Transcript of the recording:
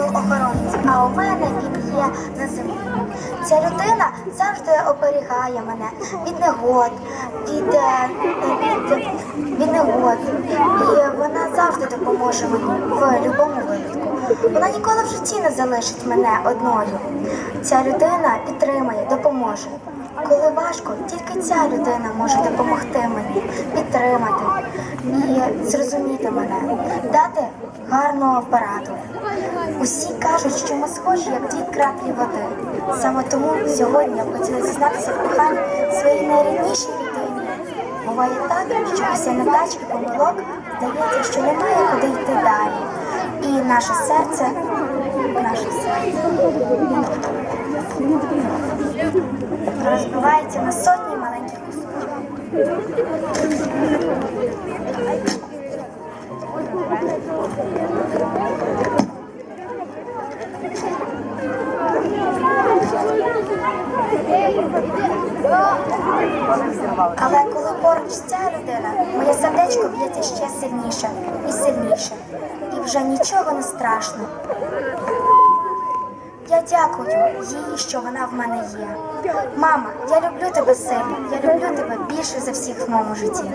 ангел-охоронець, а у мене він є на землі. Ця людина завжди оберігає мене від негод, від, е, від, від негод. І вона завжди допоможе мені в будь-якому випадку. Вона ніколи в житті не залишить мене одною. Ця людина підтримає, допоможе. Коли важко, тільки ця людина може допомогти мені, підтримати зрозуміти мене, дати гарного пораду. Усі кажуть, що ми схожі, як дві краплі води. Саме тому сьогодні я б хотіла зізнатися в коханні своїй найріднішій людині. Буває так, що після невдачі помилок здається, що немає куди йти далі. І наше серце, наше серце розбивається на сотні. Але коли поруч ця людина, моє сердечко б'ється ще сильніше і сильніше. І вже нічого не страшно. Я дякую їй, що вона в мене є. Мама, я люблю тебе сильно. Я люблю тебе більше за всіх в моєму житті.